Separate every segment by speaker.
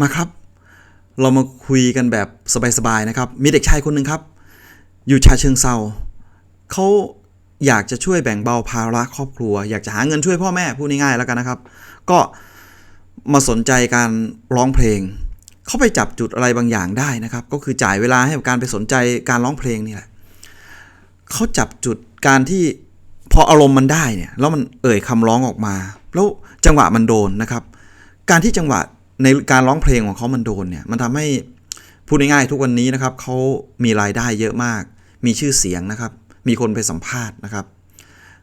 Speaker 1: มาครับ เรามาคุยกันแบบสบายๆนะครับ มีเด็กชายคนหนึ่งครับ อยู่ชาเชิงเซาเขาอยากจะช่วยแบ่งเบาภาระครอบครัว อยากจะหาเงินช่วยพ่อแม่พูดง่ายๆแล้วกันนะครับ ก็มาสนใจการร้องเพลง เขาไปจับจุดอะไรบางอย่างได้นะครับ ก็คือจ่ายเวลาให้กับการไปสนใจการร้องเพลงนี่แหละเขาจับจุดการที่พออารมณ์มันได้เนี่ยแล้วมันเอ่ยคำร้องออกมา แล้วจังหวะมันโดนนะครับ การที่จังหวะ ในการร้องเพลงของเขามันโดนเนี่ย มันทำให้พูดง่ายๆทุกวันนี้นะครับเขามีรายได้เยอะมาก มีชื่อเสียงนะครับ มีคนไปสัมภาษณ์นะครับ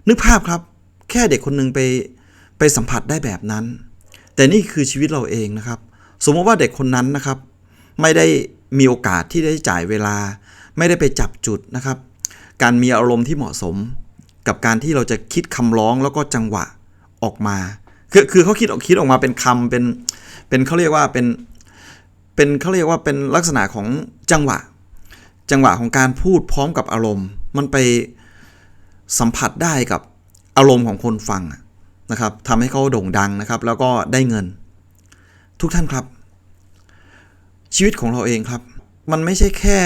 Speaker 1: นึกภาพครับ แค่เด็กคนหนึ่งไปไปสัมผัสได้แบบนั้น แต่นี่คือชีวิตเราเองนะครับ สมมติว่าเด็กคนนั้นนะครับ ไม่ได้มีโอกาสที่ได้จ่ายเวลา ไม่ได้ไปจับจุดนะครับ การมีอารมณ์ที่เหมาะสม กับการที่เราจะคิดคำร้องแล้วก็จังหวะออกมา คือคือเขาคิดออกคิดออกมาเป็นคำเป็นเป็นเขาเรียกว่าเป็นเป็นเขาเรียกว่าเป็นลักษณะของจังหวะ จังหวะของการพูดพร้อมกับอารมณ์ มันไปสัมผัสได้กับอารมณ์ของคนฟังนะครับทำให้เขาโด่งดังนะครับ แล้วก็ได้เงิน ทุกท่านครับ ชีวิตของเราเองครับ มันไม่ใช่แค่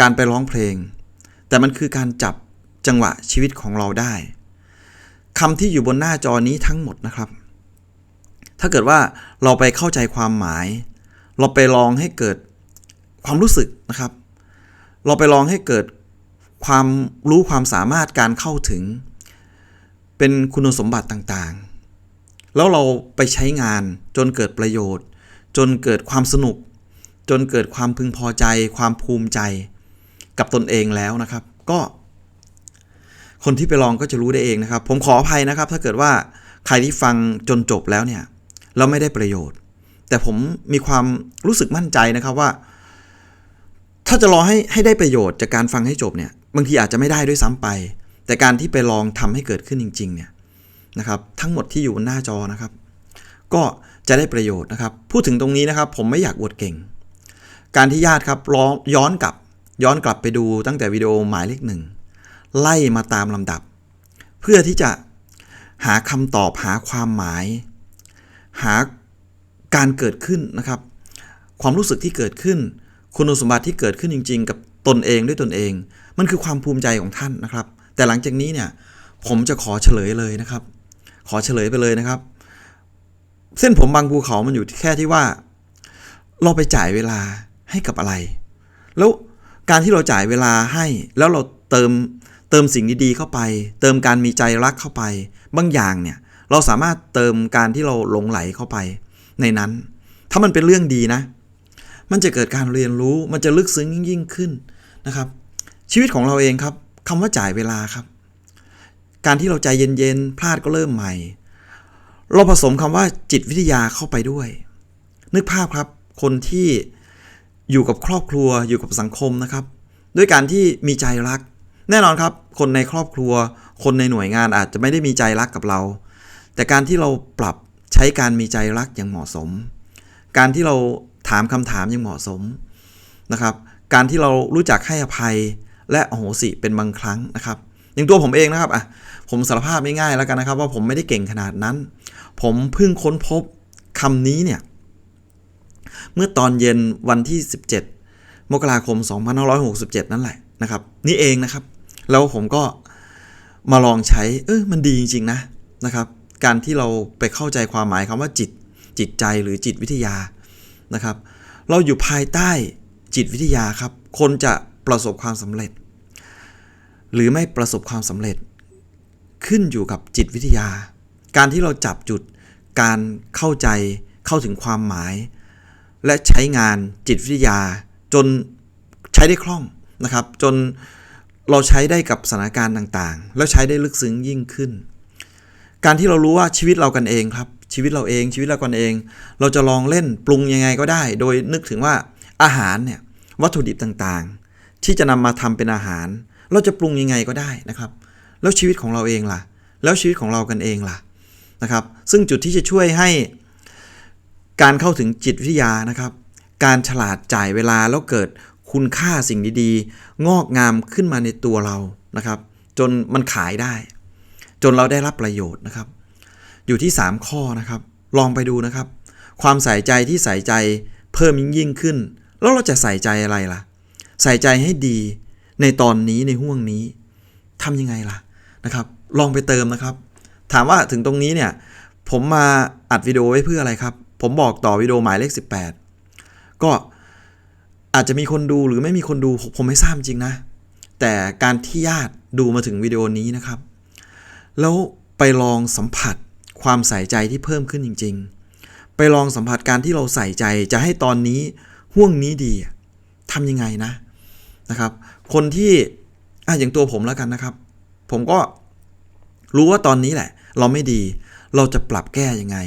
Speaker 1: การไปร้องเพลง แต่มันคือการจับจังหวะชีวิตของเราได้ คำที่อยู่บนหน้าจอนี้ทั้งหมดนะครับ ถ้าเกิดว่าเราไปเข้าใจความหมาย เราไปลองให้เกิดความรู้สึกนะครับ เราไปลองให้เกิดความรู้ความสามารถการเข้าถึง เป็นคุณสมบัติต่างๆ แล้วเราไปใช้งานจนเกิดประโยชน์ จนเกิดความสนุก จนเกิดความพึงพอใจ ความภูมิใจ กับตนเองแล้วนะครับ ก็ คนที่ไปลองก็จะรู้ได้เองนะครับ ผมขออภัยนะครับ ถ้าเกิดว่าใครที่ฟังจนจบแล้วเนี่ยแล้วไม่ได้ประโยชน์ แต่ผมมีความรู้สึกมั่นใจนะครับว่า ถ้าจะรอให้ให้ได้ประโยชน์จากการฟังให้จบเนี่ยบางทีอาจจะไม่ได้ด้วยซ้ำไป แต่การที่ไปลองทำให้เกิดขึ้นจริง ๆ เนี่ยนะครับทั้งหมดที่อยู่บนหน้าจอนะครับ ก็จะได้ประโยชน์นะครับ พูดถึงตรงนี้นะครับ ผมไม่อยากอวดเก่ง การที่ญาติครับร้องย้อนกลับย้อนกลับไปดูตั้งแต่วิดีโอหมายเลขหนึ่ง ไล่มาตามลำดับ เพื่อที่จะหาคำตอบหาความหมาย หาการเกิดขึ้นนะครับ ความรู้สึกที่เกิดขึ้น คุณสมบัติที่เกิดขึ้นจริง ๆ กับตนเองด้วยตนเอง มันคือความภูมิใจของท่านนะครับ แต่หลังจากนี้เนี่ยผมจะขอเฉลยเลยนะครับ ขอเฉลยไปเลยนะครับ เส้นผมบางภูเขามันอยู่แค่ที่ว่า เราไปจ่ายเวลาให้กับอะไร แล้วการที่เราจ่ายเวลาให้แล้วเราเติม เติมสิ่งดีๆเข้าไป เติมการมีใจรักเข้าไป บางอย่างเนี่ยเราสามารถเติมการที่เราหลงไหลเข้าไป ในนั้น ถ้ามันเป็นเรื่องดีนะ มันจะเกิดการเรียนรู้มันจะลึกซึ้งยิ่งขึ้นนะครับ ชีวิตของเราเองครับคำว่าจ่ายเวลาครับ การที่เราใจเย็นๆพลาดก็เริ่มใหม่ เราผสมคำว่าจิตวิทยาเข้าไปด้วย นึกภาพครับ คนที่อยู่กับครอบครัวอยู่กับสังคมนะครับ ด้วยการที่มีใจรัก แน่นอนครับ คนในครอบครัว คนในหน่วยงานอาจจะไม่ได้มีใจรักกับเรา แต่การที่เราปรับใช้การมีใจรักอย่างเหมาะสม การที่เราถามคำถามอย่างเหมาะสมนะครับ การที่เรารู้จักให้อภัยและอโหสิเป็นบางครั้งนะครับ อย่างตัวผมเองนะครับอะผมสารภาพง่ายๆแล้วกันนะครับ ว่าผมไม่ได้เก่งขนาดนั้น ผมเพิ่งค้นพบคำนี้เนี่ยเมื่อตอนเย็นวันที่ 17 มกราคม 2567 นั่นแหละนะครับ นี่เองนะครับ แล้วผมก็มาลองใช้ เออมันดีจริง ๆ นะนะครับ การที่เราไปเข้าใจความหมายคำว่าจิต จิตใจหรือจิตวิทยานะครับ เราอยู่ภายใต้จิตวิทยาครับ คนจะประสบความสำเร็จ หรือไม่ประสบความสำเร็จ ขึ้นอยู่กับจิตวิทยา การที่เราจับจุดการเข้าใจเข้าถึงความหมาย และใช้งานจิตวิทยา จนใช้ได้คล่องนะครับ จน เราใช้ได้กับสถานการณ์ต่างๆ แล้วใช้ได้ลึกซึ้งยิ่งขึ้น การที่เรารู้ว่าชีวิตเรากันเองครับ ชีวิตเราเอง ชีวิตเรากันเอง เราจะลองเล่นปรุงยังไงก็ได้ โดยนึกถึงว่าอาหารเนี่ยวัตถุดิบต่างๆ ที่จะนำมาทำเป็นอาหาร เราจะปรุงยังไงก็ได้นะครับ แล้วชีวิตของเราเองล่ะ แล้วชีวิตของเรากันเองล่ะนะครับ ซึ่งจุดที่จะช่วยให้การเข้าถึงจิตวิทยานะครับ การฉลาดจ่ายเวลาแล้วเกิด คุณค่าสิ่งดีๆ งอกงามขึ้นมาในตัวเรานะครับ จนมันขายได้ จนเราได้รับประโยชน์นะครับ อยู่ที่ 3 ข้อนะครับ ลองไปดูนะครับ ความใส่ใจที่ใส่ใจเพิ่มยิ่งยิ่งขึ้น แล้วเราจะใส่ใจอะไรล่ะ ใส่ใจให้ดีในตอนนี้ในห่วงนี้ทำยังไงล่ะนะครับ ลองไปเติมนะครับ ถามว่าถึงตรงนี้เนี่ย ผมมาอัดวิดีโอไว้เพื่ออะไรครับ ผมบอกต่อวิดีโอหมายเลข 18 ก็ อาจจะมีคนดูหรือไม่มีคนดูผมไม่ทราบจริงนะ แต่การที่ญาติดูมาถึงวิดีโอนี้นะครับ แล้วไปลองสัมผัสความใส่ใจที่เพิ่มขึ้นจริง ๆ ไปลองสัมผัสการที่เราใส่ใจจะให้ตอนนี้ห่วงนี้ดีทำยังไงนะนะครับ คนที่อะอย่างตัวผมแล้วกันนะครับ ผมก็รู้ว่าตอนนี้แหละ เราไม่ดี เราจะปรับแก้ยังไง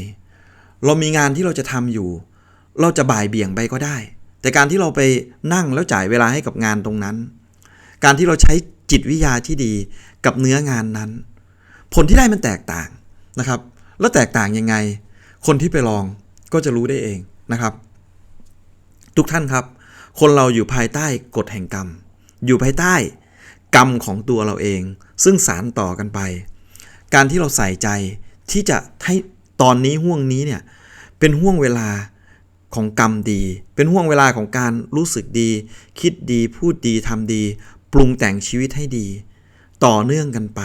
Speaker 1: เรามีงานที่เราจะทำอยู่ เราจะบ่ายเบี่ยงไปก็ได้ แต่การที่เราไปนั่งแล้วจ่ายเวลาให้กับงานตรงนั้น การที่เราใช้จิตวิทยาที่ดีกับเนื้องานนั้น ผลที่ได้มันแตกต่างนะครับ แล้วแตกต่างยังไง คนที่ไปลองก็จะรู้ได้เองนะครับ ทุกท่านครับ คนเราอยู่ภายใต้กฎแห่งกรรม อยู่ภายใต้กรรมของตัวเราเอง ซึ่งสารต่อกันไป การที่เราใส่ใจที่จะให้ตอนนี้ห่วงนี้เนี่ยเป็นห่วงเวลา ของกรรมดี เป็นห่วงเวลาของการรู้สึกดี คิดดีพูดดีทำดี ปรุงแต่งชีวิตให้ดี ต่อเนื่องกันไป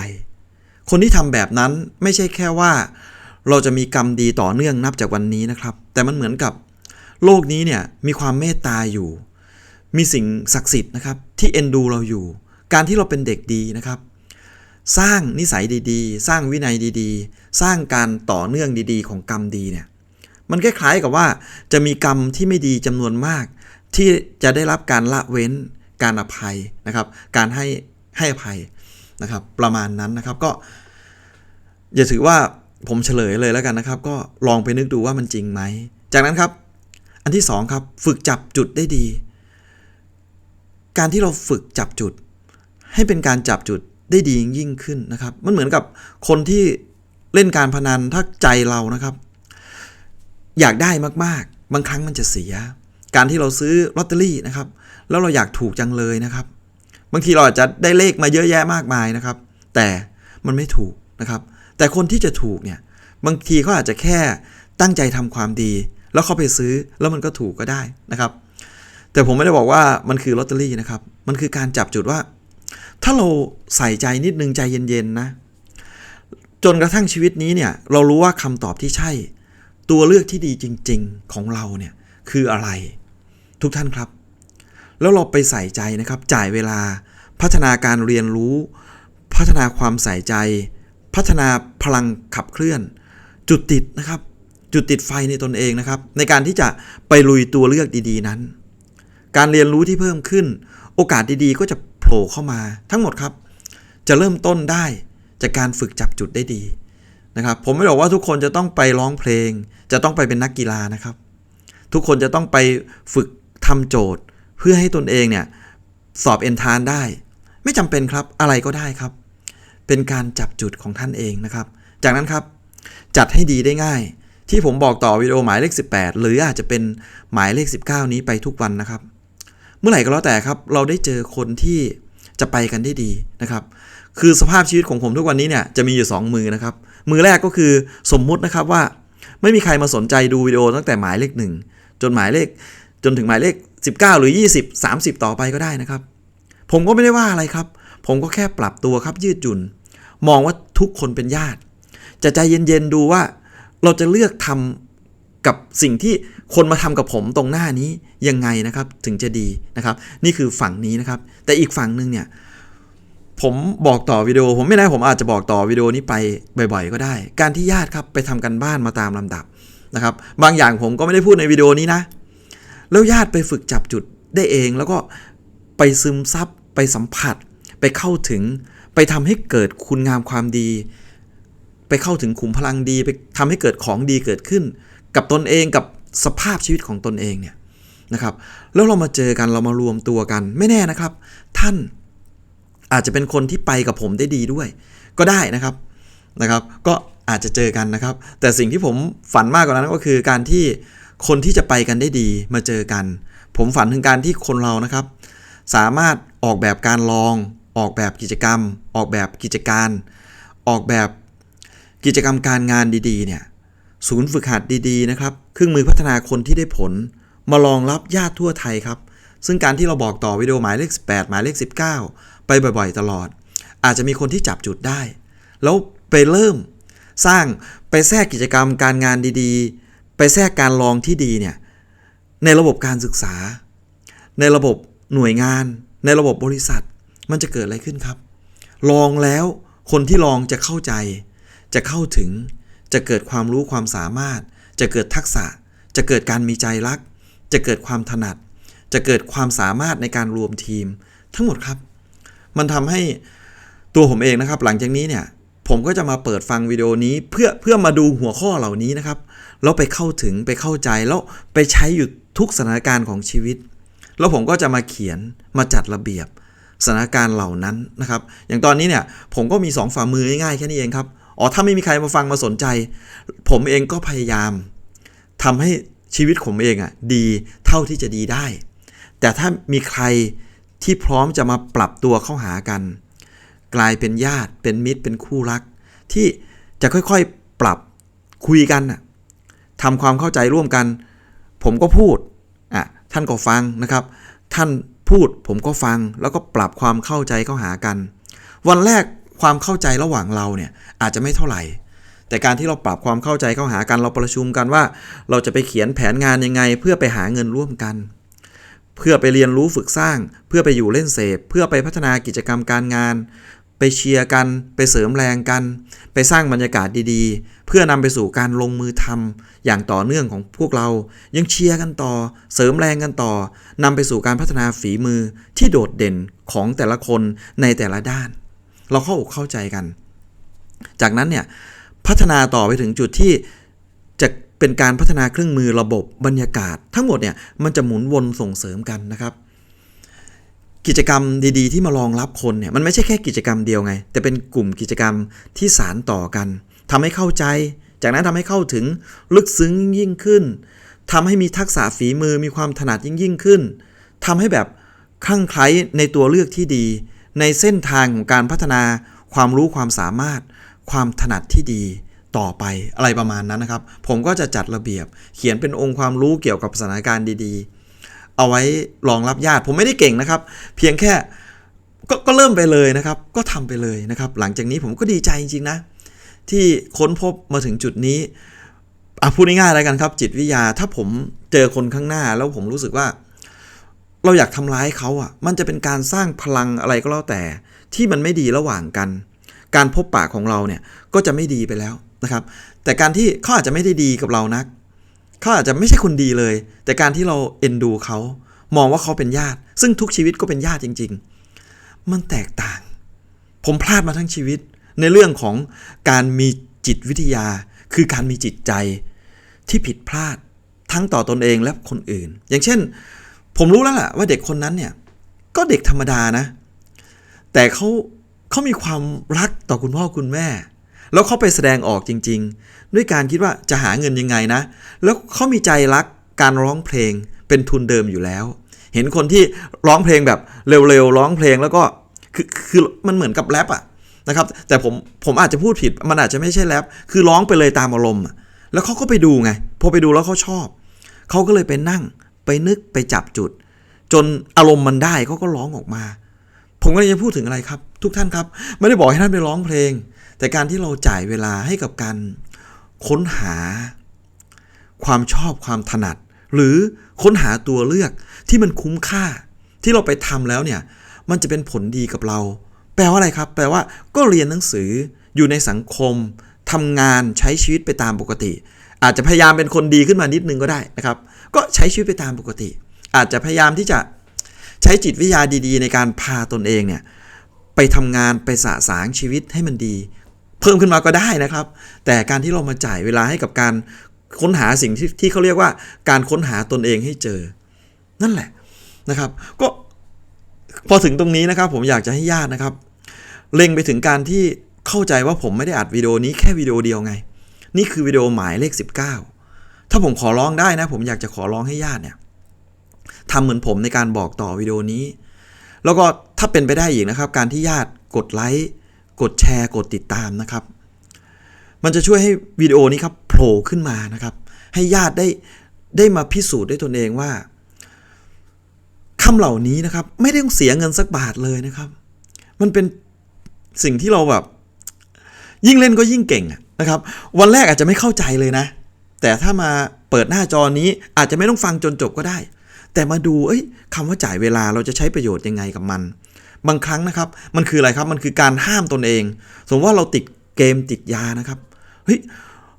Speaker 1: คนที่ทำแบบนั้นไม่ใช่แค่ว่า เราจะมีกรรมดีต่อเนื่องนับจากวันนี้นะครับ แต่มันเหมือนกับ โลกนี้เนี่ยมีความเมตตาอยู่ มีสิ่งศักดิ์สิทธิ์นะครับ ที่เอ็นดูเราอยู่ การที่เราเป็นเด็กดีนะครับสร้างนิสัยดีๆ สร้างวินัยดีๆ สร้างการต่อเนื่องดีๆ ของกรรมดีเนี่ย มันคล้ายๆกับว่าจะมีกรรมที่ไม่ดีจำนวนมาก ที่จะได้รับการละเว้นการอภัยนะครับ การให้ให้อภัยนะครับ ประมาณนั้นนะครับก็ อย่าถือว่าผมเฉลยเลยแล้วกันนะครับ ก็ลองไปนึกดูว่ามันจริงไหม จากนั้นครับ อันที่สองครับฝึกจับจุดได้ดี การที่เราฝึกจับจุด ให้เป็นการจับจุดได้ดียิ่งขึ้นนะครับ มันเหมือนกับคนที่เล่นการพนันถ้าใจเรานะครับ อยากได้มากๆ บางครั้งมันจะเสีย การที่เราซื้อลอตเตอรี่นะครับ แล้วเราอยากถูกจังเลยนะครับ บางทีเราอาจจะได้เลขมาเยอะแยะมากมายนะครับ แต่มันไม่ถูกนะครับ แต่คนที่จะถูกเนี่ยบางทีเขาอาจจะแค่ตั้งใจทำความดี แล้วเขาไปซื้อแล้วมันก็ถูกก็ได้นะครับ แต่ผมไม่ได้บอกว่ามันคือลอตเตอรี่นะครับ มันคือการจับจุดว่า ถ้าเราใส่ใจนิดนึงใจเย็นๆนะจนกระทั่งชีวิตนี้เนี่ยเรารู้ว่าคำตอบที่ใช่ ตัวเลือกที่ดีจริง ๆ ของเราเนี่ยคืออะไร ทุกท่านครับ แล้วเราไปใส่ใจนะครับ จ่ายเวลาพัฒนาการเรียนรู้ พัฒนาความใส่ใจ พัฒนาพลังขับเคลื่อน จุดติดนะครับ จุดติดไฟในตนเองนะครับ ในการที่จะไปลุยตัวเลือกดีๆนั้น การเรียนรู้ที่เพิ่มขึ้น โอกาสดีๆ ก็จะโผล่เข้ามาทั้งหมดครับ จะเริ่มต้นได้จากการฝึกจับจุดได้ดี นะครับผมไม่บอกว่าทุกคนจะต้องไปร้องเพลง จะต้องไปเป็นนักกีฬานะครับ ทุกคนจะต้องไปฝึกทำโจทย์ เพื่อให้ตนเองเนี่ยสอบเอนทานได้ ไม่จำเป็นครับอะไรก็ได้ครับ เป็นการจับจุดของท่านเองนะครับ จากนั้นครับจัดให้ดีได้ง่าย ที่ผมบอกต่อวิดีโอหมายเลข 18 หรืออาจจะเป็นหมายเลข 19 นี้ไปทุกวันนะครับ เมื่อไหร่ก็แล้วแต่ครับ เราได้เจอคนที่จะไปกันได้ดีนะครับ คือสภาพชีวิตของผมทุกวันนี้เนี่ยจะมีอยู่ 2 มือนะครับ มือแรกก็คือสมมุตินะครับว่า ไม่มีใครมาสนใจดูวิดีโอตั้งแต่หมายเลขหนึ่งจนหมายเลขจนถึงหมายเลข 19 หรือ 20 30 ต่อไปก็ได้นะครับ ผมก็ไม่ได้ว่าอะไรครับ ผมก็แค่ปรับตัวครับยืดหยุ่น มองว่าทุกคนเป็นญาติ จะใจเย็นๆดูว่า เราจะเลือกทำกับสิ่งที่คนมาทำกับผมตรงหน้านี้ยังไงนะครับ ถึงจะดีนะครับ นี่คือฝั่งนี้นะครับ แต่อีกฝั่งหนึ่งเนี่ย ผมบอกต่อวิดีโอ ผมไม่แน่ผมอาจจะบอกต่อวิดีโอนี้ไปบ่อย ๆ ก็ได้ การที่ญาติครับไปทำกันบ้านมาตามลำดับนะครับ บางอย่างผมก็ไม่ได้พูดในวิดีโอนี้นะ แล้วญาติไปฝึกจับจุดได้เองแล้วก็ไปซึมซับไปสัมผัส ไปเข้าถึง ไปทำให้เกิดคุณงามความดี ไปเข้าถึงขุมพลังดี ไปทำให้เกิดของดีเกิดขึ้น กับตนเองกับสภาพชีวิตของตนเองเนี่ยนะครับ แล้วเรามาเจอกันเรามารวมตัวกันไม่แน่นะครับ ท่าน อาจจะเป็นคนที่ไปกับผมได้ดีด้วย ก็ได้นะครับนะครับ ก็อาจจะเจอกันนะครับ แต่สิ่งที่ผมฝันมากกว่านั้นก็คือการที่คนที่จะไปกันได้ดีมาเจอกัน ผมฝันถึงการที่คนเรานะครับ สามารถออกแบบการลอง ออกแบบกิจกรรม ออกแบบกิจการ ออกแบบกิจกรรมการงานดีๆเนี่ยศูนย์ฝึกหัดดีๆนะครับเครื่องมือพัฒนาคนที่ได้ผล มารองรับญาติทั่วไทยครับ ซึ่งการที่เราบอกต่อวิดีโอหมายเลข 18 หมายเลข 19 ไปบ่อยๆ ตลอด อาจจะมีคนที่จับจุดได้ แล้วไปเริ่มสร้างไปแทรกกิจกรรมการงานดีๆ ไปแทรกการลองที่ดีเนี่ยในระบบการศึกษา ในระบบหน่วยงาน ในระบบบริษัท มันจะเกิดอะไรขึ้นครับ ลองแล้วคนที่ลองจะเข้าใจ จะเข้าถึง จะเกิดความรู้ความสามารถ จะเกิดทักษะ จะเกิดการมีใจรัก จะเกิดความถนัด จะเกิดความสามารถในการรวมทีม ทั้งหมดครับ มันทำให้ตัวผมเองนะครับ หลังจากนี้เนี่ยผมก็จะมาเปิดฟังวิดีโอนี้เพื่อเพื่อมาดูหัวข้อเหล่านี้นะครับแล้วไปเข้าถึงไปเข้าใจแล้วไปใช้อยู่ทุกสถานการณ์ของชีวิต แล้วผมก็จะมาเขียนมาจัดระเบียบสถานการณ์เหล่านั้นนะครับ อย่างตอนนี้เนี่ยผมก็มีสองฝ่ามือง่ายๆแค่นี้เองครับอ๋อถ้าไม่มีใครมาฟังมาสนใจ ผมเองก็พยายามทำให้ชีวิตผมเองอะดีเท่าที่จะดีได้ แต่ถ้ามีใคร ที่พร้อมจะมาปรับตัวเข้าหากัน กลายเป็นญาติเป็นมิตรเป็นคู่รัก ที่จะค่อยๆปรับคุยกันทำความเข้าใจร่วมกัน ผมก็พูดอะท่านก็ฟังนะครับ ท่านพูดผมก็ฟังแล้วก็ปรับความเข้าใจเข้าหากัน วันแรกความเข้าใจระหว่างเราเนี่ยอาจจะไม่เท่าไหร่ แต่การที่เราปรับความเข้าใจเข้าหากันเราประชุมกันว่า เราจะไปเขียนแผนงานยังไงเพื่อไปหาเงินร่วมกัน เพื่อไปเรียนรู้ฝึกสร้าง เพื่อไปอยู่เล่นเสพ เพื่อไปพัฒนากิจกรรมการงาน ไปเชียร์กัน ไปเสริมแรงกัน ไปสร้างบรรยากาศดีๆ เพื่อนำไปสู่การลงมือทำอย่างต่อเนื่องของพวกเรา ยังเชียร์กันต่อ เสริมแรงกันต่อนำไปสู่การพัฒนาฝีมือที่โดดเด่นของแต่ละคนในแต่ละด้าน เราเข้าอกเข้าใจกัน จากนั้นเนี่ยพัฒนาต่อไปถึงจุดที่ เป็นการพัฒนาเครื่องมือระบบบรรยากาศ ทั้งหมดเนี่ยมันจะหมุนวนส่งเสริมกันนะครับ กิจกรรมดีๆ ที่มารองรับคนเนี่ยมันไม่ใช่แค่กิจกรรมเดียวไง แต่เป็นกลุ่มกิจกรรมที่สารต่อกันทำให้เข้าใจ จากนั้นทำให้เข้าถึงลึกซึ้งยิ่งขึ้นทำให้มีทักษะฝีมือมีความถนัดยิ่งยิ่งขึ้นทำให้แบบคลั่งไคล้ในตัวเลือกที่ดี ในเส้นทางของการพัฒนาความรู้ความสามารถ ความถนัดที่ดี ต่อไปอะไรประมาณนั้นนะครับ ผมก็จะจัดระเบียบ เขียนเป็นองค์ความรู้เกี่ยวกับสถานการณ์ดีๆ เอาไว้รองรับญาติ ผมไม่ได้เก่งนะครับ เพียงแค่กก็เริ่มไปเลยนะครับ ก็ทำไปเลยนะครับ หลังจากนี้ผมก็ดีใจจริงๆนะ ที่ค้นพบมาถึงจุดนี้อะพูดง่ายๆแล้วกันครับ จิตวิทยาถ้าผมเจอคนข้างหน้าแล้วผมรู้สึกว่า เราอยากทำร้ายเขาอะ มันจะเป็นการสร้างพลังอะไรก็แล้วแต่ที่มันไม่ดีระหว่างกัน การพบปะของเราเนี่ยก็จะไม่ดีไปแล้ว นะครับ แต่การที่เขาอาจจะไม่ได้ดีกับเรานักเขาอาจจะไม่ใช่คนดีเลย แต่การที่เราเอ็นดูเขามองว่าเขาเป็นญาติ ซึ่งทุกชีวิตก็เป็นญาติจริง ๆ มันแตกต่าง ผมพลาดมาทั้งชีวิต ในเรื่องของการมีจิตวิทยา คือการมีจิตใจที่ผิดพลาดทั้งต่อตอนเองและคนอื่น อย่างเช่น ผมรู้แล้วแหละว่าเด็กคนนั้นเนี่ยก็เด็กธรรมดานะ แต่เขาเขามีความรักต่อคุณพ่อคุณแม่ แล้วเขาไปแสดงออกจริง ๆ ด้วยการคิดว่าจะหาเงินยังไงนะ แล้วเขามีใจรักการร้องเพลงเป็นทุนเดิมอยู่แล้ว เห็นคนที่ร้องเพลงแบบเร็วๆร้องเพลงแล้วก็คือคือมันเหมือนกับแรปอะนะครับแต่ผมผมอาจจะพูดผิดมันอาจจะไม่ใช่แรปคือร้องไปเลยตามอารมณ์อะแล้วเขาก็ไปดูไงพอไปดูแล้วเขาชอบเขาก็เลยไปนั่งไปนึกไปจับจุด จนอารมณ์มันได้เขาก็ร้องออกมา ผมก็เลยจะพูดถึงอะไรครับ ทุกท่านครับ ไม่ได้บอกให้ท่านไปร้องเพลง แต่การที่เราจ่ายเวลาให้กับการค้นหา ความชอบความถนัด หรือค้นหาตัวเลือกที่มันคุ้มค่า ที่เราไปทำแล้วเนี่ย มันจะเป็นผลดีกับเรา แปลว่าอะไรครับ แปลว่าก็เรียนหนังสืออยู่ในสังคมทำงานใช้ชีวิตไปตามปกติ อาจจะพยายามเป็นคนดีขึ้นมานิดนึงก็ได้นะครับ ก็ใช้ชีวิตไปตามปกติ อาจจะพยายามที่จะใช้จิตวิทยาดี ๆ ในการพาตนเองเนี่ยไปทำงานไปสะสางชีวิตให้มันดี เพิ่มขึ้นมาก็ได้นะครับ แต่การที่เรามาจ่ายเวลาให้กับการค้นหาสิ่งที่ที่เขาเรียกว่าการค้นหาตนเองให้เจอ นั่นแหละนะครับ ก็พอถึงตรงนี้นะครับ ผมอยากจะให้ญาตินะครับ เล็งไปถึงการที่เข้าใจว่าผมไม่ได้อัดวิดีโอนี้แค่วิดีโอเดียวไง นี่คือวิดีโอหมายเลข 19 ถ้าผมขอร้องได้นะ ผมอยากจะขอร้องให้ญาติเนี่ยทำเหมือนผมในการบอกต่อวิดีโอนี้ แล้วก็ถ้าเป็นไปได้อีกนะครับ การที่ญาติกดไลค์ กดแชร์กดติดตามนะครับ มันจะช่วยให้วิดีโอนี้ครับโผล่ขึ้นมานะครับ ให้ญาติได้ได้มาพิสูจน์ด้วยตนเองว่าคำเหล่านี้นะครับ ไม่ได้ต้องเสียเงินสักบาทเลยนะครับ มันเป็นสิ่งที่เราแบบ ยิ่งเล่นก็ยิ่งเก่งนะครับ วันแรกอาจจะไม่เข้าใจเลยนะ แต่ถ้ามาเปิดหน้าจอนี้อาจจะไม่ต้องฟังจนจบก็ได้ แต่มาดูเอ้ยคำว่าจ่ายเวลาเราจะใช้ประโยชน์ยังไงกับมัน บางครั้งนะครับ มันคืออะไรครับมันคือการห้ามตนเอง สมมติว่าเราติดเกมติดยานะครับเฮ้ย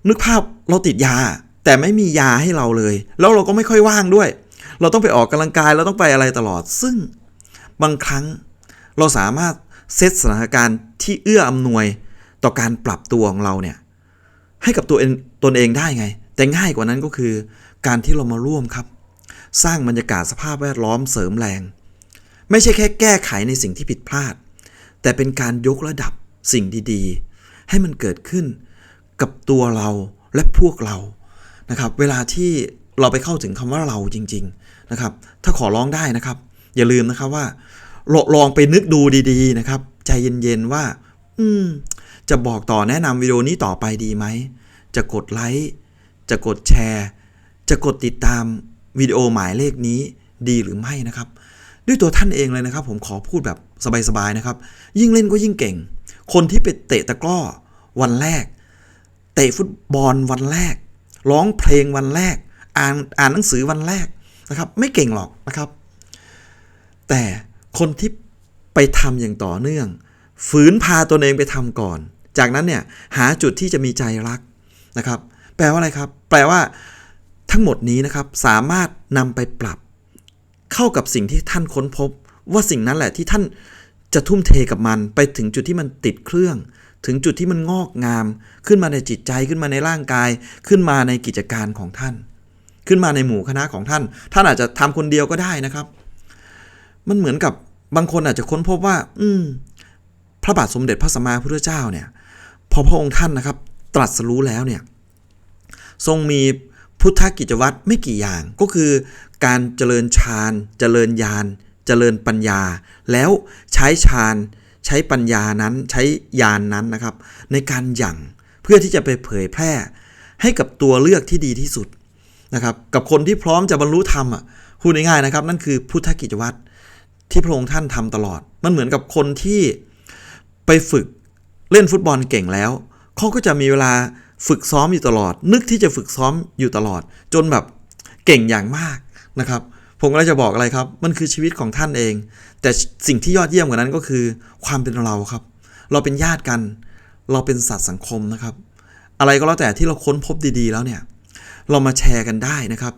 Speaker 1: นึกภาพเราติดยา แต่ไม่มียาให้เราเลย แล้วเราก็ไม่ค่อยว่างด้วย เราต้องไปออกกำลังกายเราต้องไปอะไรตลอด ซึ่งบางครั้งเราสามารถเซตสถานการณ์ที่เอื้ออำนวยต่อการปรับตัวของเราเนี่ยให้กับตัวเองตนเองได้ไง แต่ง่ายกว่านั้นก็คือ การที่เรามาร่วมครับ สร้างบรรยากาศสภาพแวดล้อมเสริมแรง ไม่ใช่แค่แก้ไขในสิ่งที่ผิดพลาด แต่เป็นการยกระดับสิ่งดีๆ ให้มันเกิดขึ้นกับตัวเราและพวกเรานะครับ เวลาที่เราไปเข้าถึงคำว่าเราจริง ๆนะครับ ถ้าขอร้องได้นะครับ อย่าลืมนะครับว่าลลองไปนึกดูดีๆนะครับ ใจเย็นๆว่า อืม จะบอกต่อแนะนำวิดีโอนี้ต่อไปดีไหม จะกดไลค์จะกดแชร์ จะกดติดตามวิดีโอหมายเลขนี้ดีหรือไม่นะครับ ด้วยตัวท่านเองเลยนะครับ ผมขอพูดแบบสบายๆนะครับ ยิ่งเล่นก็ยิ่งเก่ง คนที่ไปเตะตะกร้อวันแรก เตะฟุตบอลวันแรก ร้องเพลงวันแรก อ่านอ่านหนังสือวันแรกนะครับ ไม่เก่งหรอกนะครับ แต่คนที่ไปทำอย่างต่อเนื่อง ฝืนพาตนเองไปทำก่อน จากนั้นเนี่ยหาจุดที่จะมีใจรักนะครับ แปลว่าอะไรครับ แปลว่าทั้งหมดนี้นะครับสามารถนำไปปรับ เข้ากับสิ่งที่ท่านค้นพบ ว่าสิ่งนั้นแหละที่ท่านจะทุ่มเทกับมันไปถึงจุดที่มันติดเครื่อง ถึงจุดที่มันงอกงาม ขึ้นมาในจิตใจขึ้นมาในร่างกาย ขึ้นมาในกิจการของท่าน ขึ้นมาในหมู่คณะของท่าน ท่านอาจจะทำคนเดียวก็ได้นะครับ มันเหมือนกับบางคนอาจจะค้นพบว่า อืม พระบาทสมเด็จพระสัมมาพุทธเจ้าเนี่ย พอพระองค์ท่านนะครับ ตรัสรู้แล้วเนี่ย ทรงมี พุทธกิจวัตรไม่กี่อย่างก็คือการเจริญฌานเจริญญาณเจริญปัญญา แล้วใช้ฌานใช้ปัญญานั้นใช้ญาณนนั้นนะครับ ในการหยั่งเพื่อที่จะไปเผยแพร่ ให้กับตัวเลือกที่ดีที่สุดนะครับ กับคนที่พร้อมจะบรรลุธรรมอะพูดง่ายๆนะครับ นั่นคือพุทธกิจวัตรที่พระองค์ท่านทำตลอด มันเหมือนกับคนที่ไปฝึกเล่นฟุตบอลเก่งแล้วเขาก็จะมีเวลา ฝึกซ้อมอยู่ตลอด นึกที่จะฝึกซ้อมอยู่ตลอด จนแบบเก่งอย่างมากนะครับ ผมก็เลยจะบอกอะไรครับ มันคือชีวิตของท่านเอง แต่สิ่งที่ยอดเยี่ยมกว่านั้นก็คือ ความเป็นเราครับ เราเป็นญาติกัน เราเป็นสัตว์สังคมนะครับ อะไรก็แล้วแต่ที่เราค้นพบดีๆ แล้วเนี่ย เรามาแชร์กันได้นะครับ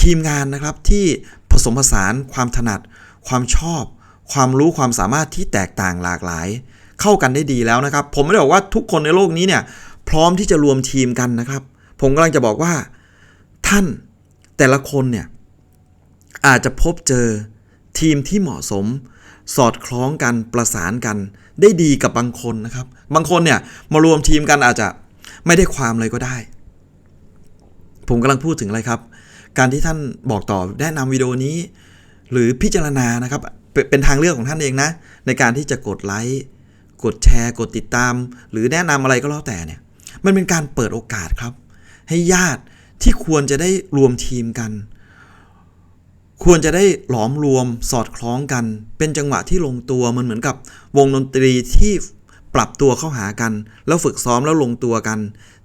Speaker 1: ทีมงานนะครับที่ผสมผสานความถนัด ความชอบ ความรู้ความสามารถที่แตกต่างหลากหลาย เข้ากันได้ดีแล้วนะครับ ผมไม่ได้บอกว่าทุกคนในโลกนี้เนี่ย พร้อมที่จะรวมทีมกันนะครับ ผมกำลังจะบอกว่า ท่านแต่ละคนเนี่ยอาจจะพบเจอทีมที่เหมาะสม สอดคล้องกันประสานกัน ได้ดีกับบางคนนะครับ บางคนเนี่ยมารวมทีมกันอาจจะไม่ได้ความเลยก็ได้ ผมกำลังพูดถึงอะไรครับ การที่ท่านบอกต่อแนะนำวิดีโอนี้ หรือพิจารณานะครับ เป็นเป็นทางเลือกของท่านเองนะ ในการที่จะกดไลค์กดแชร์ กดติดตาม หรือแนะนำอะไรก็แล้วแต่เนี่ย มันเป็นการเปิดโอกาสครับ ให้ญาติที่ควรจะได้รวมทีมกัน ควรจะได้หลอมรวมสอดคล้องกัน เป็นจังหวะที่ลงตัวมันเหมือนกับวงดนตรีที่ปรับตัวเข้าหากัน แล้วฝึกซ้อมแล้วลงตัวกัน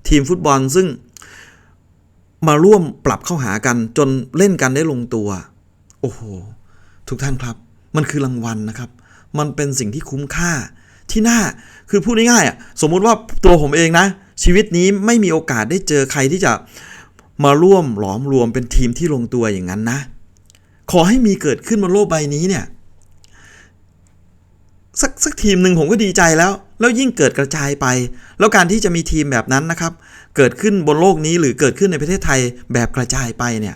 Speaker 1: ทีมฟุตบอลซึ่งมาร่วมปรับเข้าหากันจนเล่นกันได้ลงตัว โอ้โห ทุกท่านครับ มันคือรางวัลนะครับ มันเป็นสิ่งที่คุ้มค่าที่น่าคือพูดง่ายๆอะสมมุติว่าตัวผมเองนะ ชีวิตนี้ไม่มีโอกาสได้เจอใครที่จะมาร่วมหลอมรวมเป็นทีมที่ลงตัวอย่างนั้นนะ ขอให้มีเกิดขึ้นบนโลกใบนี้เนี่ยสักสักทีมหนึ่งผมก็ดีใจแล้ว แล้วยิ่งเกิดกระจายไป แล้วการที่จะมีทีมแบบนั้นนะครับ เกิดขึ้นบนโลกนี้หรือเกิดขึ้นในประเทศไทยแบบกระจายไปเนี่ย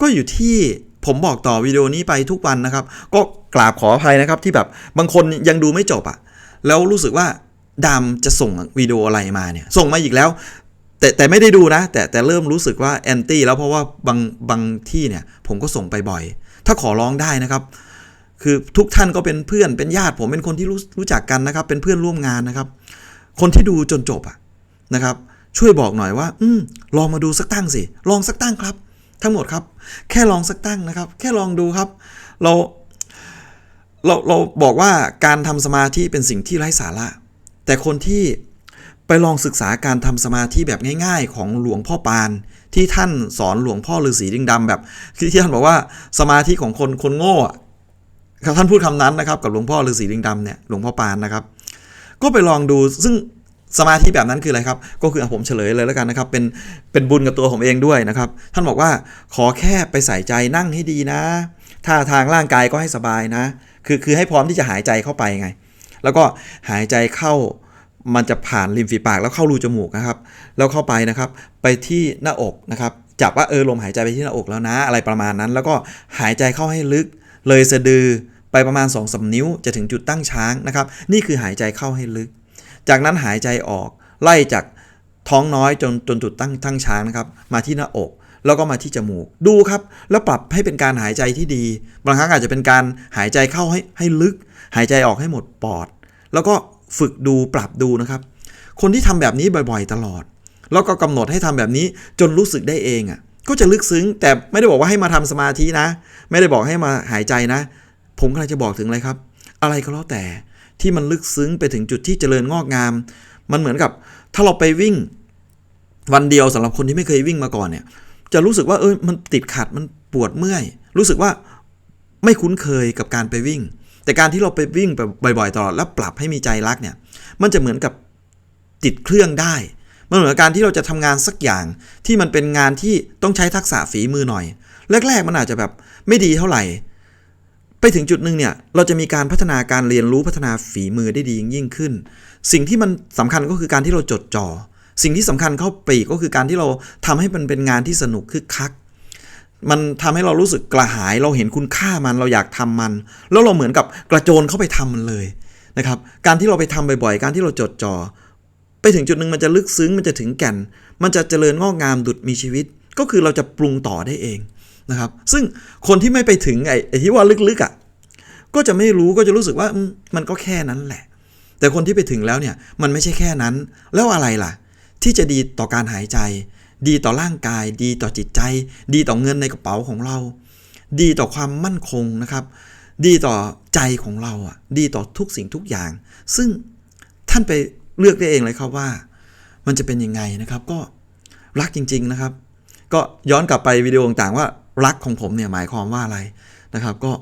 Speaker 1: ก็อยู่ที่ผมบอกต่อวิดีโอนี้ไปทุกวันนะครับ ก็กราบขออภัยนะครับที่แบบบางคนยังดูไม่จบอะ่ะ แล้วรู้สึกว่า ดำจะส่งวิดีโออะไรมาเนี่ย ส่งมาอีกแล้ว แต่แต่ไม่ได้ดูนะ แต่แต่เริ่มรู้สึกว่าแอนตี้แล้วเพราะว่าบางบางที่เนี่ย ผมก็ส่งไปบ่อย ถ้าขอร้องได้นะครับ คือทุกท่านก็เป็นเพื่อนเป็นญาติ ผมเป็นคนที่รู้รู้จักกันนะครับ เป็นเพื่อนร่วมงานนะครับ คนที่ดูจนจบอะนะครับ ช่วยบอกหน่อยว่า อืมลองมาดูสักตั้งสิลองสักตั้งครับ ทั้งหมดครับ แค่ลองสักตั้งนะครับ แค่ลองดูครับ เราเราเราบอกว่าการทำสมาธิเป็นสิ่งที่ไร้สาระ แต่คนที่ไปลองศึกษาการทำสมาธิแบบง่าย ๆ ของหลวงพ่อปาน ที่ท่านสอนหลวงพ่อฤาษีดิงดำแบบที่ท่านบอกว่าสมาธิของคนคนโง่ครับท่านพูดคำนั้นนะครับกับหลวงพ่อฤาษีดิงดำเนี่ยหลวงพ่อปานนะครับ ก็ไปลองดูซึ่งสมาธิแบบนั้นคืออะไรครับ ก็คือผมเฉลยเลยแล้วกันนะครับ เป็นเป็นบุญกับตัวผมเองด้วยนะครับ ท่านบอกว่าขอแค่ไปใส่ใจนั่งให้ดีนะท่าทางร่างกายก็ให้สบายนะ คือคือให้พร้อมที่จะหายใจเข้าไปไง แล้วก็หายใจเข้ามันจะผ่านริมฝีปากแล้วเข้ารูจมูกนะครับ แล้วเข้าไปนะครับ ไปที่หน้าอกนะครับ จับว่าเออลมหายใจไปที่หน้าอกแล้วนะอะไรประมาณนั้น แล้วก็หายใจเข้าให้ลึก เลยสะดือไปประมาณ2อสนิ้วจะถึงจุดตั้งช้างนะครับ นี่คือหายใจเข้าให้ลึก จากนั้นหายใจออกไล่จากท้องน้อยจนจนจุดตั้งตั้งช้างนะครับ มาที่หน้าอกแล้วก็มาที่จมูกดูครับ แล้วปรับให้เป็นการหายใจที่ดี บางครั้งอาจจะเป็นการหายใจเข้าให้ให้ลึก หายใจออกให้หมดปอด แล้วก็ฝึกดูปรับดูนะครับ คนที่ทำแบบนี้บ่อยๆ ตลอด แล้วก็กำหนดให้ทำแบบนี้จนรู้สึกได้เองอะก็จะลึกซึ้ง แต่ไม่ได้บอกว่าให้มาทำสมาธินะ ไม่ได้บอกให้มาหายใจนะ ผมกำลังจะบอกถึงอะไรครับ อะไรก็แล้วแต่ที่มันลึกซึ้งไปถึงจุดที่เจริญงอกงาม มันเหมือนกับ ถ้าเราไปวิ่ง วันเดียวสำหรับคนที่ไม่เคยวิ่งมาก่อนเนี่ย จะรู้สึกว่าเออมันติดขัดมันปวดเมื่อย รู้สึกว่าไม่คุ้นเคยกับการไปวิ่ง แต่การที่เราไปวิ่งบ่อยๆตลอดแล้วปรับให้มีใจรักเนี่ย มันจะเหมือนกับติดเครื่องได้ มันเหมือนกับการที่เราจะทำงานสักอย่างที่มันเป็นงานที่ต้องใช้ทักษะฝีมือหน่อย แรกๆมันอาจจะแบบไม่ดีเท่าไหร่ ไปถึงจุดหนึ่งเนี่ย เราจะมีการพัฒนาการเรียนรู้พัฒนาฝีมือได้ดียิ่งขึ้น สิ่งที่มันสำคัญก็คือการที่เราจดจ่อ สิ่งที่สำคัญเข้าไปอีกก็คือการที่เราทำให้มันเป็นงานที่สนุกคึกคัก มันทำให้เรารู้สึกกระหาย เราเห็นคุณค่ามันเราอยากทำมัน แล้วเราเหมือนกับกระโจนเข้าไปทำมันเลยนะครับ การที่เราไปทำบ่อยๆ การที่เราจดจ่อไปถึงจุดหนึ่งมันจะลึกซึ้งมันจะถึงแก่น มันจะเจริญงอกงามดุดมีชีวิต ก็คือเราจะปรุงต่อได้เองนะครับ ซึ่งคนที่ไม่ไปถึงไอ้ที่ว่าลึกๆอะก็จะไม่รู้ก็จะรู้สึกว่ามันก็แค่นั้นแหละ แต่คนที่ไปถึงแล้วเนี่ยมันไม่ใช่แค่นั้น แล้วอะไรล่ะ ที่จะดีต่อการหายใจ ดีต่อร่างกาย ดีต่อจิตใจ ดีต่อเงินในกระเป๋าของเรา ดีต่อความมั่นคงนะครับ ดีต่อใจของเราอะดีต่อทุกสิ่งทุกอย่าง ซึ่งท่านไปเลือกได้เองเลยครับว่า มันจะเป็นยังไงนะครับ ก็รักจริง ๆนะครับ ก็ย้อนกลับไปวิดีโอต่างๆว่ารักของผมเนี่ยหมายความว่าอะไรนะครับ ก็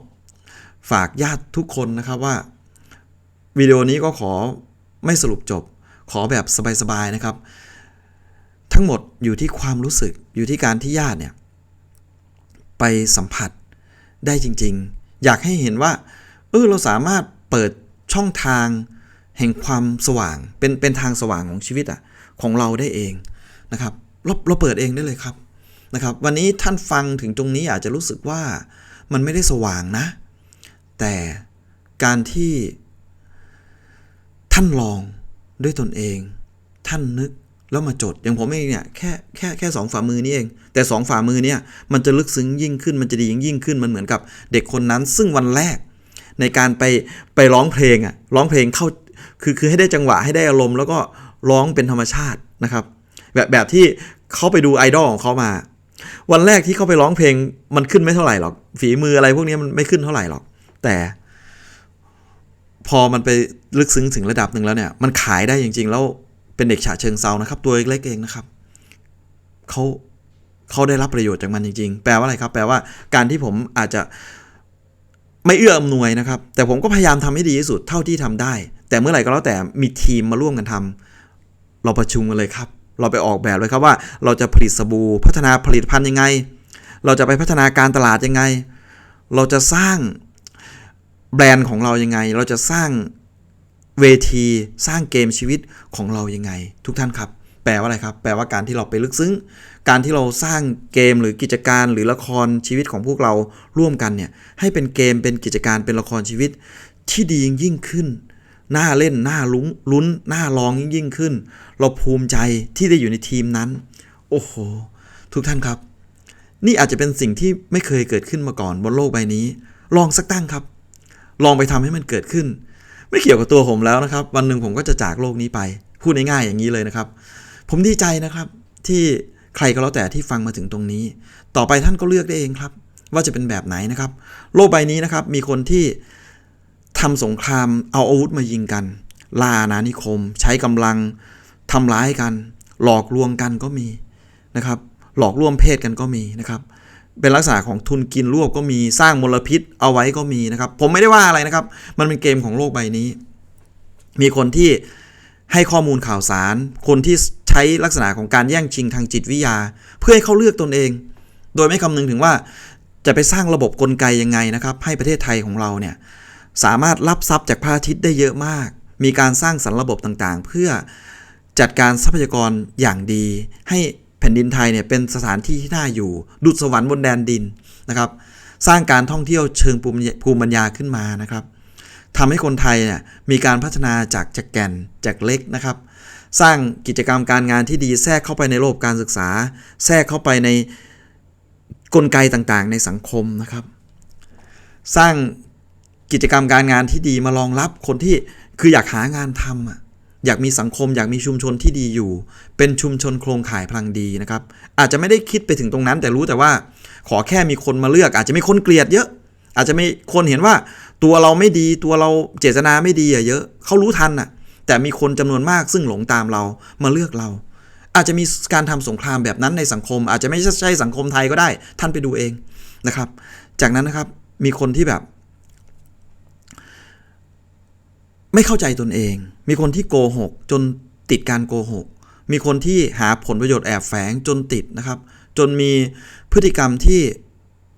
Speaker 1: ฝากญาติทุกคนนะครับว่าวิดีโอนี้ก็ขอไม่สรุปจบ ขอแบบสบายๆนะครับ ทั้งหมดอยู่ที่ความรู้สึกอยู่ที่การที่ญาติเนี่ยไปสัมผัสได้จริงๆ อยากให้เห็นว่าเออเราสามารถเปิดช่องทางแห่งความสว่างเป็นเป็นทางสว่างของชีวิตอะของเราได้เองนะครับเราเราเปิดเองได้เลยครับนะครับ วันนี้ท่านฟังถึงตรงนี้อาจจะรู้สึกว่ามันไม่ได้สว่างนะ แต่การที่ท่านลองด้วยตนเอง ท่านนึก แล้วมาจดอย่างผมเองเนี่ยแค่แค่แค่สองฝ่ามือนี้เอง แต่สองฝ่ามือเนี่ยมันจะลึกซึ้งยิ่งขึ้นมันจะดียิ่งยิ่งขึ้นมันเหมือนกับเด็กคนนั้น ซึ่งวันแรก ในการไปไปร้องเพลงอะร้องเพลงเข้าคือคือให้ได้จังหวะให้ได้อารมณ์แล้วก็ร้องเป็นธรรมชาตินะครับ แบบแบบที่เขาไปดูไอดอลของเขามา วันแรกที่เขาไปร้องเพลงมันขึ้นไม่เท่าไหร่หรอก ฝีมืออะไรพวกนี้มันไม่ขึ้นเท่าไหร่หรอก แต่พอมันไปลึกซึ้งถึงระดับหนึ่งแล้วเนี่ย มันขายได้จริง ๆ แล้ว เป็นเด็กฉะเชิงเซานะครับ ตัวเล็กเองนะครับเขาเขาได้รับประโยชน์จากมันจริง ๆ แปลว่าอะไรครับ แปลว่าการที่ผมอาจจะไม่เอื้ออำนวยนะครับ แต่ผมก็พยายามทำให้ดีที่สุดเท่าที่ทำได้ แต่เมื่อไหร่ก็แล้วแต่มีทีมมาร่วมกันทำเราประชุมกันเลยครับ เราไปออกแบบเลยครับว่า เราจะผลิตสบู่พัฒนาผลิตภัณฑ์ยังไง เราจะไปพัฒนาการตลาดยังไง เราจะสร้างแบรนด์ของเรายังไง เราจะสร้าง เวทีสร้างเกมชีวิตของเรายังไง ทุกท่านครับ แปลว่าอะไรครับ แปลว่าการที่เราไปลึกซึ้ง การที่เราสร้างเกมหรือกิจการหรือละครชีวิตของพวกเราร่วมกันเนี่ยให้เป็นเกมเป็นกิจการเป็นละครชีวิตที่ดียิ่งขึ้นน่าเล่นน่าลุ้นลุ้นน่าลองยิ่งยิ่งขึ้น เราภูมิใจที่ได้อยู่ในทีมนั้น โอ้โห ทุกท่านครับ นี่อาจจะเป็นสิ่งที่ไม่เคยเกิดขึ้นมาก่อนบนโลกใบนี้ ลองสักตั้งครับ ลองไปทำให้มันเกิดขึ้น ไม่เกี่ยวกับตัวผมแล้วนะครับ วันหนึ่งผมก็จะจากโลกนี้ไป พูดง่ายๆอย่างนี้เลยนะครับ ผมดีใจนะครับที่ใครก็แล้วแต่ที่ฟังมาถึงตรงนี้ ต่อไปท่านก็เลือกได้เองครับ ว่าจะเป็นแบบไหนนะครับ โลกใบนี้นะครับมีคนที่ทำสงครามเอาอาวุธมายิงกันล่าอาณานิคม ใช้กำลังทำร้ายกัน หลอกลวงกันก็มีนะครับ หลอกลวงเพศกันก็มีนะครับ เป็นลักษณะของทุนกินรวบก็มีสร้างมลพิษเอาไว้ก็มีนะครับ ผมไม่ได้ว่าอะไรนะครับ มันเป็นเกมของโลกใบนี้ มีคนที่ให้ข้อมูลข่าวสาร คนที่ใช้ลักษณะของการแย่งชิงทางจิตวิทยา เพื่อให้เขาเลือกตนเอง โดยไม่คำนึงถึงว่าจะไปสร้างระบบกลไกยังไงนะครับ ให้ประเทศไทยของเราเนี่ยสามารถรับทรัพย์จากพระอาทิตย์ได้เยอะมาก มีการสร้างสรรระบบต่างๆ เพื่อจัดการทรัพยากรอย่างดี ให้ แผ่นดินไทยเนี่ยเป็นสถานที่ที่น่าอยู่ ดุจสวรรค์บนแดนดินนะครับ สร้างการท่องเที่ยวเชิงภูมิปัญญาขึ้นมานะครับทำให้คนไทยเนี่ยมีการพัฒนาจากจากแก่นจากเล็กนะครับ สร้างกิจกรรมการงานที่ดีแทรกเข้าไปในโลกการศึกษา แทรกเข้าไปในกลไกต่างๆ ในสังคมนะครับ สร้างกิจกรรมการงานที่ดีมารองรับคนที่คืออยากหางานทำอะ อยากมีสังคม อยากมีชุมชนที่ดีอยู่ เป็นชุมชนโครงข่ายพลังดีนะครับ อาจจะไม่ได้คิดไปถึงตรงนั้น แต่รู้แต่ว่าขอแค่มีคนมาเลือก อาจจะมีคนเกลียดเยอะ อาจจะมีคนเห็นว่าตัวเราไม่ดีตัวเราเจตนาไม่ดีอะเยอะเขารู้ทันอะแต่มีคนจำนวนมากซึ่งหลงตามเรามาเลือกเรา อาจจะมีการทำสงครามแบบนั้นในสังคม อาจจะไม่ใช่สังคมไทยก็ได้ ท่านไปดูเองนะครับ จากนั้นนะครับมีคนที่แบบ ไม่เข้าใจตนเอง มีคนที่โกหก จนติดการโกหก มีคนที่หาผลประโยชน์แอบแฝงจนติดนะครับ จนมีพฤติกรรมที่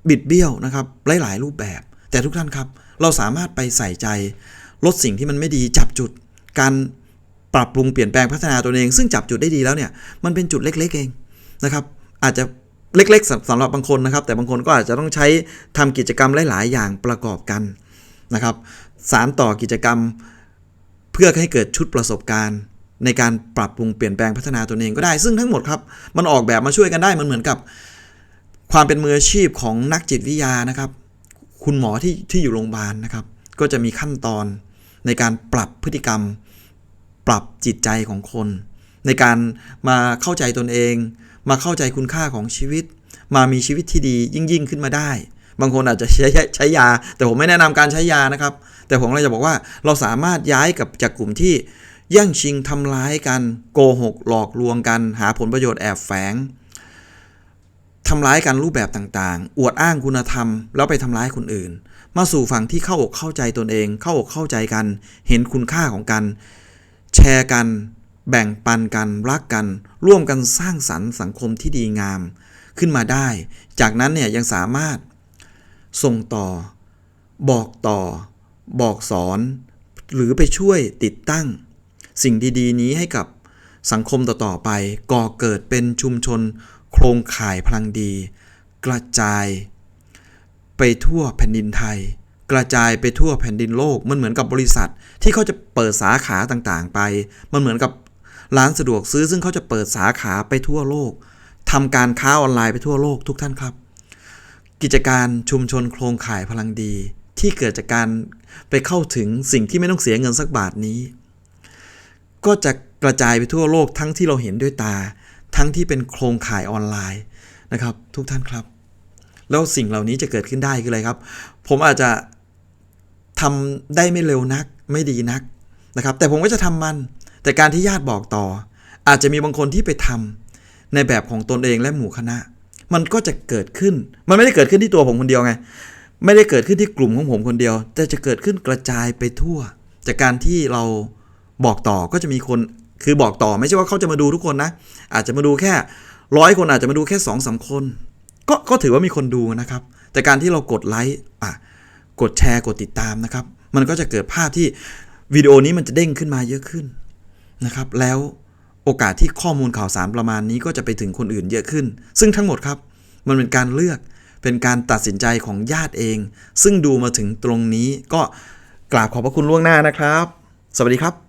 Speaker 1: บิดเบี้ยวนะครับหลายๆรูปแบบ แต่ทุกท่านครับ เราสามารถไปใส่ใจ ลดสิ่งที่มันไม่ดีจับจุด การปรับปรุงเปลี่ยนแปลงพัฒนาตัวเอง ซึ่งจับจุดได้ดีแล้วเนี่ยมันเป็นจุดเล็กๆเองนะครับอาจจะเล็กๆสำสำหรับบางคนนะครับ แต่บางคนก็อาจจะต้องใช้ทำกิจกรรมหลาย ๆ อย่างประกอบกันนะครับ สารต่อกิจกรรม เพื่อให้เกิดชุดประสบการณ์ ในการปรับปรุงเปลี่ยนแปลงพัฒนาตนเองก็ได้ ซึ่งทั้งหมดครับ มันออกแบบมาช่วยกันได้มันเหมือนกับ ความเป็นมืออาชีพของนักจิตวิทยานะครับ คุณหมอที่ที่อยู่โรงพยาบาลนะครับ ก็จะมีขั้นตอนในการปรับพฤติกรรม ปรับจิตใจของคน ในการมาเข้าใจตนเอง มาเข้าใจคุณค่าของชีวิต มามีชีวิตที่ดียิ่งยิ่งขึ้นมาได้ บางคนอาจจะใช้ใช้ใชยา แต่ผมไม่แนะนำการใช้ยานะครับ แต่ผมเลยจะบอกว่าเราสามารถย้ายกับจากกลุ่มที่แย่งชิงทำร้ายกัน โกหกหลอกลวงกัน หาผลประโยชน์แอบแฝงทำร้ายกันรูปแบบต่างๆ อวดอ้างคุณธรรม แล้วไปทำร้ายคนอื่น มาสู่ฝั่งที่เข้าอกเข้าใจตนเอง เข้าอกเข้าใจกัน เห็นคุณค่าของกัน แชร์กัน แบ่งปันกัน รักกัน ร่วมกันสร้างสรรค์สังคมที่ดีงาม ขึ้นมาได้ จากนั้นเนี่ยยังสามารถ ส่งต่อ บอกต่อ บอกสอน หรือไปช่วยติดตั้ง สิ่งดีๆ นี้ให้กับสังคมต่อๆไป ก่อเกิดเป็นชุมชน โครงข่ายพลังดี กระจาย ไปทั่วแผ่นดินไทย กระจายไปทั่วแผ่นดินโลก มันเหมือนกับบริษัท ที่เขาจะเปิดสาขาต่างๆ ไป มันเหมือนกับร้านสะดวกซื้อซึ่งเขาจะเปิดสาขาไปทั่วโลกทำการค้าออนไลน์ไปทั่วโลกทุกท่านครับ กิจการชุมชนโครงข่ายพลังดี ที่เกิดจากการไปเข้าถึงสิ่งที่ไม่ต้องเสียเงินสักบาทนี้ ก็จะกระจายไปทั่วโลกทั้งที่เราเห็นด้วยตา ทั้งที่เป็นโครงข่ายออนไลน์นะครับ ทุกท่านครับ แล้วสิ่งเหล่านี้จะเกิดขึ้นได้คืออะไรครับ ผมอาจจะทำได้ไม่เร็วนัก ไม่ดีนักนะครับ แต่ผมก็จะทำมัน แต่การที่ญาติบอกต่อ อาจจะมีบางคนที่ไปทำในแบบของตนเองและหมู่คณะ มันก็จะเกิดขึ้น มันไม่ได้เกิดขึ้นที่ตัวผมคนเดียวไง ไม่ได้เกิดขึ้นที่กลุ่มของผมคนเดียว แต่จะเกิดขึ้นกระจายไปทั่ว จากการที่เราบอกต่อก็จะมีคน คือบอกต่อไม่ใช่ว่าเขาจะมาดูทุกคนนะ อาจจะมาดูแค่ร้อยคนอาจจะมาดูแค่สองสามคน ก็ก็ถือว่ามีคนดูนะครับ แต่การที่เรากดไลค์อะกดแชร์กดติดตามนะครับ มันก็จะเกิดภาพที่วิดีโอนี้มันจะเด้งขึ้นมาเยอะขึ้นนะครับ แล้ว โอกาสที่ข้อมูลข่าวสารประมาณนี้ก็จะไปถึงคนอื่นเยอะขึ้น ซึ่งทั้งหมดครับ มันเป็นการเลือกเป็นการตัดสินใจของญาติเอง ซึ่งดูมาถึงตรงนี้ก็กราบขอบพระคุณล่วงหน้านะครับ สวัสดีครับ